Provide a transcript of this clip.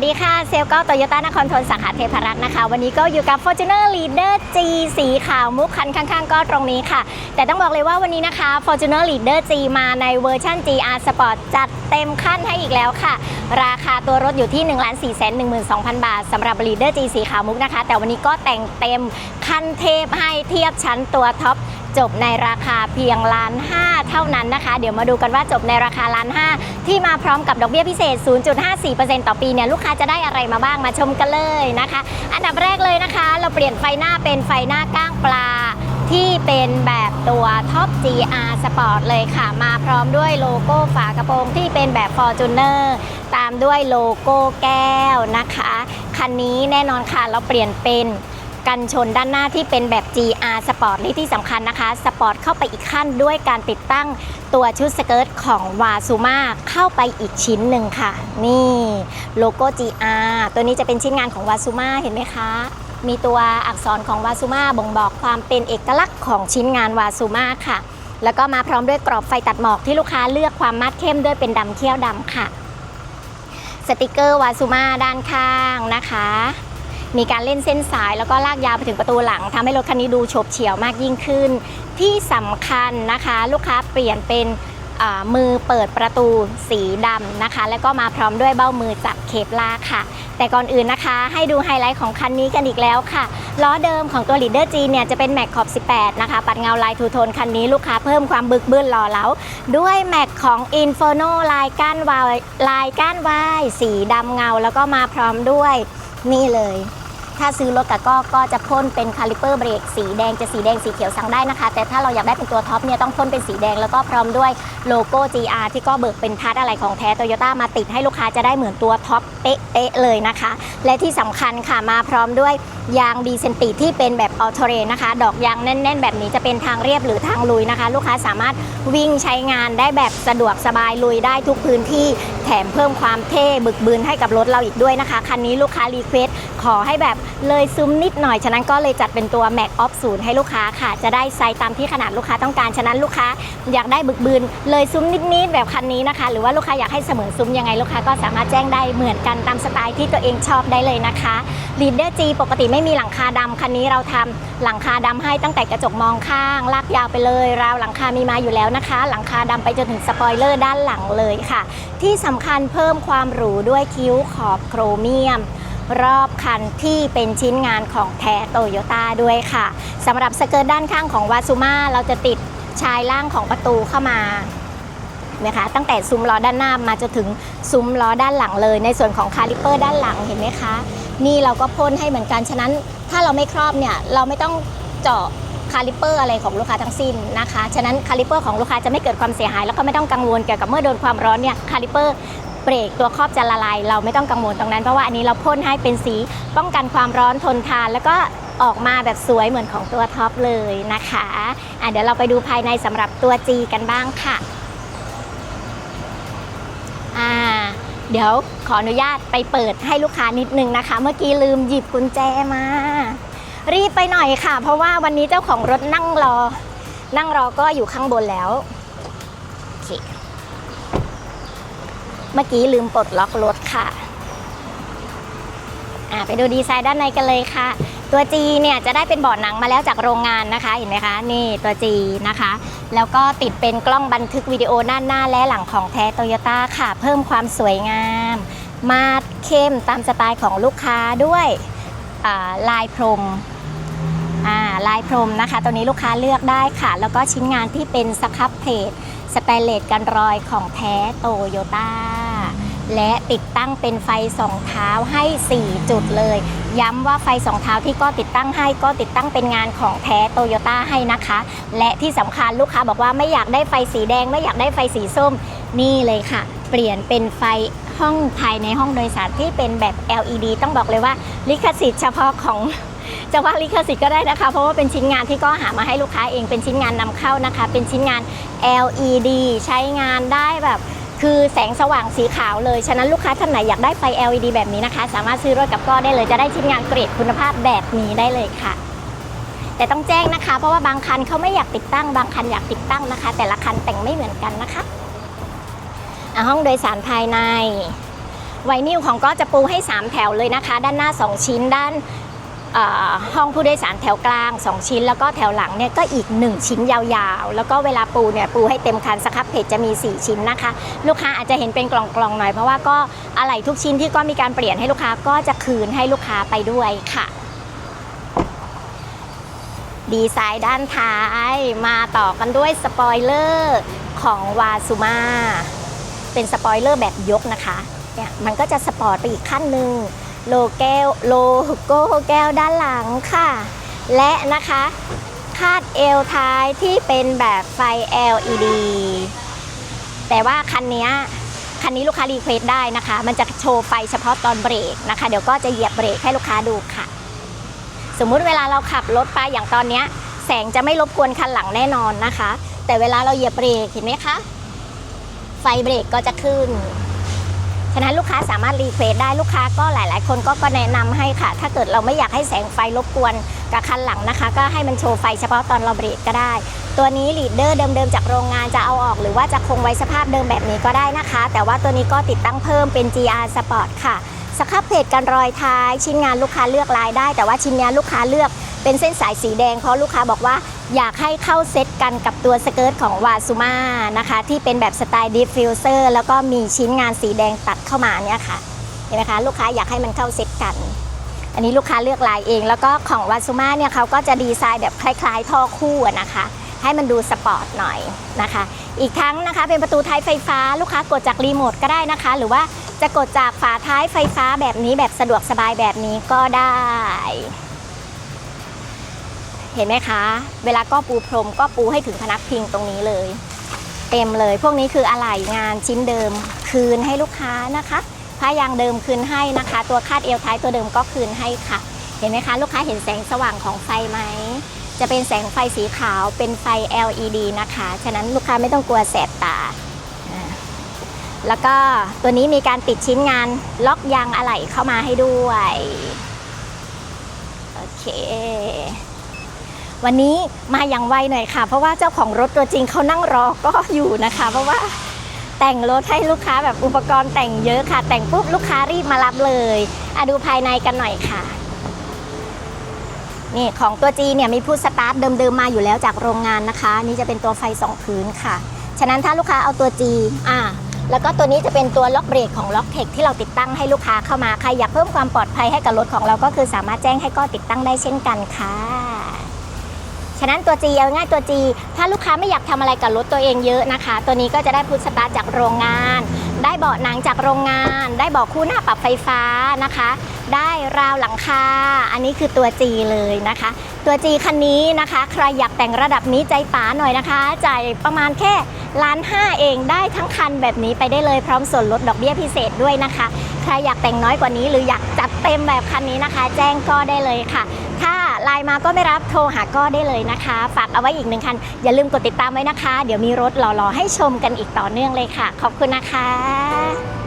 วัสดีค่ะ เซลก็โตโยต้านครทนสาขาเทพรัตน์นะคะ วันนี้ก็อยู่กับ Fortuner Leader G สีขาวมุกคันข้างๆ ก็ตรงนี้ค่ะ แต่ต้องบอกเลยว่าวันนี้นะคะ Fortuner Leader G มาในเวอร์ชัน GR Sport จัดเต็มขั้นให้อีกแล้วค่ะ ราคาตัวรถอยู่ที่ 1 4 1 2 0 0 0 บาทสำหรับ Leader G สีขาวมุกนะคะ แต่วันนี้ก็แต่งเต็มขั้นเทพให้เทียบชั้นตัวท็อป จบในราคาเพียงล้านห้าเท่านั้นนะคะ เดี๋ยวมาดูกันว่าจบในราคาล้านห้าที่มาพร้อมกับดอกเบี้ยพิเศษ 0.54%ต่อปีเนี่ยลูกค้าจะได้อะไรมาบ้างมาชมกันเลยนะคะ อันดับแรกเลยนะคะ เราเปลี่ยนไฟหน้าเป็นไฟหน้าก้างปลาที่เป็นแบบตัวท็อป GR Sport เลยค่ะ มาพร้อมด้วยโลโก้ฝากระโปรงที่เป็นแบบ Fortuner ตามด้วยโลโก้แก้วนะคะ คันนี้แน่นอนค่ะเราเปลี่ยนเป็น กันชนด้านหน้าที่เป็นแบบ GR Sport และที่สำคัญนะคะสปอร์ตเข้าไปอีกขั้นด้วยการติดตั้งตัวชุดสเกิร์ตของวาซูมาเข้าไปอีกชิ้นหนึ่งค่ะ นี่โลโก้ GR ตัวนี้จะเป็นชิ้นงานของวาซูมาเห็นไหมคะ มีตัวอักษรของวาซูมาบ่งบอกความเป็นเอกลักษณ์ของชิ้นงานวาซูมาค่ะ แล้วก็มาพร้อมด้วยกรอบไฟตัดหมอกที่ลูกค้าเลือกความมัดเข้มด้วยเป็นดำเขี้ยวดำค่ะ สติกเกอร์วาซูมาด้านข้างนะคะ มีการเล่นเส้นสายแล้วก็ลากยาวไปถึงประตูหลังทำให้รถคันนี้ดูโฉบเฉี่ยวมากยิ่งขึ้น ที่สำคัญนะคะ ลูกค้าเปลี่ยนเป็นมือเปิดประตูสีดำนะคะ แล้วก็มาพร้อมด้วยเบ้ามือจับเคปลาค่ะ แต่ก่อนอื่นนะคะ ให้ดูไฮไลท์ของคันนี้กันอีกแล้วค่ะ ล้อเดิมของตัว Leader G เนี่ยจะเป็นแม็กขอบ 18 นะคะ ปัดเงาลายทูโทนคันนี้ลูกค้าเพิ่มความบึกบึนหล่อเหลาด้วยแม็กของ Inferno ลายก้านวายลายก้านวายสีดำเงา แล้วก็มาพร้อมด้วยนี่เลย ถ้าซื้อรถกับก็ก็จะพ่นเป็นคาลิเปอร์เบรกสีแดงจะสีแดงสีเขียวสั่งได้นะคะ แต่ถ้าเราอยากได้เป็นตัวท็อปเนี่ยต้องพ่นเป็นสีแดงแล้วก็พร้อมด้วยโลโก้ GR ที่ก็เบิกเป็นพาร์ทอะไรของแท้โตโยต้ามาติดให้ลูกค้าจะได้เหมือนตัวท็อปเป๊ะเลยนะคะ และที่สำคัญค่ะมาพร้อมด้วยยางดีเซนติที่เป็นแบบออโทเรนนะคะ ดอกยางแน่น ๆ แบบนี้จะเป็นทางเรียบหรือทางลุยนะคะ ลูกค้าสามารถวิ่งใช้งานได้แบบสะดวกสบายลุยได้ทุกพื้นที่แถมเพิ่มความเท่บึกบืนให้กับรถเราอีกด้วยนะคะ คันนี้ลูกค้ารีเควส ขอให้แบบเลยซุ้มนิดหน่อย ฉะนั้นก็เลยจัดเป็นตัว Mac Off 0ให้ลูกค้าค่ะ จะได้ไซส์ตามที่ขนาดลูกค้าต้องการ ฉะนั้นลูกค้าอยากได้บึกบืน เลยซุ้มนิดๆแบบคันนี้นะคะ หรือว่าลูกค้าอยากให้เสมอซุ้มยังไงลูกค้าก็สามารถแจ้งได้เหมือนกันตามสไตล์ที่ตัวเองชอบได้เลยนะคะ Leader G ปกติไม่มีหลังคาดำคันนี้เราทำหลังคาดำให้ตั้งแต่กระจกมองข้าง ลากยาวไปเลย ราวหลังคามีมาอยู่แล้วนะคะ หลังคาดำไปจนถึงสปอยเลอร์ด้านหลังเลยค่ะ ที่สำคัญเพิ่มความหรูด้วยคิ้วขอบโครเมียม รอบคันที่เป็นชิ้นงานของแท้โตโยต้าด้วยค่ะสำหรับสเกิร์ตด้านข้างของวาซูมาเราจะติดชายล่างของประตูเข้ามานะคะตั้งแต่ซุ้มล้อด้านหน้ามาจนถึงซุ้มล้อด้านหลังเลย ในส่วนของคาลิเปอร์ด้านหลังเห็นไหมคะ นี่เราก็พ่นให้เหมือนกันฉะนั้น ถ้าเราไม่ครอบเนี่ยเราไม่ต้องเจาะคาลิเปอร์อะไรของลูกค้าทั้งสิ้นนะคะ ฉะนั้นคาลิเปอร์ของลูกค้าจะไม่เกิดความเสียหาย แล้วก็ไม่ต้องกังวลเกี่ยวกับเมื่อโดนความร้อนเนี่ยคาลิเปอร์ เบรกตัวครอบจะละลาย เราไม่ต้องกังวลตรงนั้น เพราะว่าอันนี้เราพ่นให้เป็นสีป้องกันความร้อนทนทาน แล้วก็ออกมาแบบสวยเหมือนของตัวท็อปเลยนะคะอะเดี๋ยวเราไปดูภายในสำหรับตัว G กันบ้างค่ะอ่าเดี๋ยวขออนุญาตไปเปิดให้ลูกค้านิดนึงนะคะ เมื่อกี้ลืมหยิบกุญแจมา รีบไปหน่อยค่ะ เพราะว่าวันนี้เจ้าของรถนั่งรอ นั่งรอก็อยู่ข้างบนแล้วโอเค เมื่อกี้ลืมปลดล็อกรถค่ะไปดูดีไซน์ด้านในกันเลยค่ะ ตัว G เนี่ยจะได้เป็นเบาะหนังมาแล้วจากโรงงานนะคะเห็นไหมคะ นี่ตัว G นะคะ แล้วก็ติดเป็นกล้องบันทึกวิดีโอด้านหน้าและหลังของแท้โตโยต้าค่ะ เพิ่มความสวยงาม มาดเข้มตามสไตล์ของลูกค้าด้วยลายพรม ลายพรมนะคะ ตัวนี้ลูกค้าเลือกได้ค่ะ แล้วก็ชิ้นงานที่เป็นสครับเพลทสแตนเลสกันรอยของแท้โตโยต้าและติดตั้งเป็นไฟสองเท้าให้ 4 จุดเลย ย้ำว่าไฟสองเท้าที่ก็ติดตั้งให้ก็ติดตั้งเป็นงานของแท้โตโยต้าให้นะคะ และที่สำคัญลูกค้าบอกว่าไม่อยากได้ไฟสีแดง ไม่อยากได้ไฟสีส้มนี่เลยค่ะ เปลี่ยนเป็นไฟห้องภายในห้องโดยสารที่เป็นแบบ LED ต้องบอกเลยว่า ลิขสิทธิ์เฉพาะของ จะว่าลิขสิทธิ์ก็ได้นะคะ เพราะว่าเป็นชิ้นงานที่ก็หามาให้ลูกค้าเองเป็นชิ้นงานนำเข้านะคะ เป็นชิ้นงาน LED ใช้งานได้แบบคือแสงสว่างสีขาวเลย ฉะนั้นลูกค้าท่านไหนอยากได้ไฟ LED แบบนี้นะคะ สามารถซื้อรถกับก็ได้เลย จะได้ชิ้นงานเกรดคุณภาพแบบนี้ได้เลยค่ะ แต่ต้องแจ้งนะคะ เพราะว่าบางคันเขาไม่อยากติดตั้ง บางคันอยากติดตั้งนะคะ แต่ละคันแต่งไม่เหมือนกันนะคะ ห้องโดยสารภายในไวนิลของก็จะปูให้ 3 แถวเลยนะคะ ด้านหน้า 2 ชิ้นด้าน ห้องผู้โดยสารแถวกลาง 2 ชิ้น แล้วก็แถวหลังเนี่ยก็อีก 1 ชิ้นยาวๆ แล้วก็เวลาปูเนี่ยปูให้เต็มคันสครับเพจจะมี 4 ชิ้นนะคะ ลูกค้าอาจจะเห็นเป็นกล่องๆหน่อยเพราะว่าก็อะไหล่ทุกชิ้นที่ก็มีการเปลี่ยนให้ลูกค้าก็จะคืนให้ลูกค้าไปด้วยค่ะ ดีไซน์ด้านท้ายมาต่อกันด้วยสปอยเลอร์ของวาซูมาเป็นสปอยเลอร์แบบยกนะคะเนี่ยมันก็จะสปอร์ตไปอีกขั้นหนึ่ง โลแก้วโลโก้แก้วด้านหลังค่ะ และนะคะคาดเอวท้ายที่เป็นแบบไฟ LED แต่ว่าคันนี้คันนี้ลูกค้ารีเควสได้นะคะ มันจะโชว์ไฟเฉพาะตอนเบรกนะคะ เดี๋ยวก็จะเหยียบเบรกให้ลูกค้าดูค่ะ สมมุติเวลาเราขับรถไปอย่างตอนนี้แสงจะไม่รบกวนคันหลังแน่นอนนะคะ แต่เวลาเราเหยียบเบรกเห็นไหมคะ ไฟเบรกก็จะขึ้น ฉะนั้นลูกค้าสามารถรีเควสได้ลูกค้าก็หลาย ๆ คนก็ก็แนะนำให้ค่ะ ถ้าเกิดเราไม่อยากให้แสงไฟรบกวนกับคันหลังนะคะ ก็ให้มันโชว์ไฟเฉพาะตอนเราเบรกก็ได้ ตัวนี้ลีดเดอร์เดิม ๆ จากโรงงานจะเอาออก หรือว่าจะคงไว้สภาพเดิมแบบนี้ก็ได้นะคะ แต่ว่าตัวนี้ก็ติดตั้งเพิ่มเป็น GR Sport ค่ะสครับเพจกันรอยท้าย ชิ้นงานลูกค้าเลือกลายได้ แต่ว่าชิ้นงานลูกค้าเลือก เป็นเส้นสายสีแดงเพราะลูกค้าบอกว่าอยากให้เข้าเซตกันกับตัวสเกิร์ตของวาซูมานะคะ ที่เป็นแบบสไตล์ดิฟฟิวเซอร์แล้วก็มีชิ้นงานสีแดงตัดเข้ามาเนี่ยค่ะเห็นไหมคะลูกค้าอยากให้มันเข้าเซตกัน อันนี้ลูกค้าเลือกลายเอง แล้วก็ของวาซูมาเนี่ยเขาก็จะดีไซน์แบบคล้าย ๆ ท่อคู่นะคะให้มันดูสปอร์ตหน่อยนะคะ อีกทั้งนะคะเป็นประตูท้ายไฟฟ้าลูกค้ากดจากรีโมทก็ได้นะคะ หรือว่าจะกดจากฝาท้ายไฟฟ้าแบบนี้แบบสะดวกสบายแบบนี้ก็ได้ เห็นไหมคะ เวลาก็ปูพรมก็ปูให้ถึงพนักพิงตรงนี้เลย เต็มเลย พวกนี้คืออะไหล่งานชิ้นเดิมคืนให้ลูกค้านะคะผ้ายางเดิมคืนให้นะคะ ตัวคาดเอวท้ายตัวเดิมก็คืนให้ค่ะ เห็นไหมคะลูกค้าเห็นแสงสว่างของไฟไหมจะเป็นแสงไฟสีขาวเป็นไฟ LED นะคะ ฉะนั้นลูกค้าไม่ต้องกลัวแสบตาอ่าแล้วก็ตัวนี้มีการติดชิ้นงานล็อกยางอะไหล่เข้ามาให้ด้วย โอเค วันนี้มาอย่างไวหน่อยค่ะ เพราะว่าเจ้าของรถตัวจริงเขานั่งรอก็อยู่นะคะ เพราะว่าแต่งรถให้ลูกค้าแบบอุปกรณ์แต่งเยอะค่ะ แต่งปุ๊บลูกค้ารีบมารับเลยอะดูภายในกันหน่อยค่ะนี่ของตัว G เนี่ยมีผู้สตาร์ทเดิมๆมาอยู่แล้วจากโรงงานนะคะ นี่จะเป็นตัวไฟสองพื้นค่ะ ฉะนั้นถ้าลูกค้าเอาตัว G อ่าแล้วก็ตัวนี้จะเป็นตัวล็อกเบรกของล็อกเทคที่เราติดตั้งให้ลูกค้าเข้ามาใครอยากเพิ่มความปลอดภัยให้กับรถของเราก็คือสามารถแจ้งให้ก็ติดตั้งได้เช่นกันค่ะ ฉะนั้นตัว G เอาง่ายตัว G ถ้าลูกค้าไม่อยากทำอะไรกับรถตัวเองเยอะนะคะ ตัวนี้ก็จะได้พุทสตาร์จากโรงงาน ได้เบาะหนังจากโรงงาน ได้เบาะคู่หน้าปรับไฟฟ้านะคะ ได้ราวหลังคา อันนี้คือตัว G เลยนะคะ ตัว G คันนี้นะคะ ใครอยากแต่งระดับนี้ใจป๋าหน่อยนะคะ จ่ายประมาณแค่ล้านห้าเองได้ทั้งคันแบบนี้ไปได้เลยพร้อมส่วนลดดอกเบี้ยพิเศษด้วยนะคะ ใครอยากแต่งน้อยกว่านี้ หรืออยากจัดเต็มแบบคันนี้นะคะ แจ้งก็ได้เลยค่ะ ถ้าไลน์มาก็ไม่รับโทรหาก็ได้เลยนะคะ ฝากเอาไว้อีกหนึ่งคัน อย่าลืมกดติดตามไว้นะคะ เดี๋ยวมีรถหล่อๆให้ชมกันอีกต่อเนื่องเลยค่ะ ขอบคุณนะคะ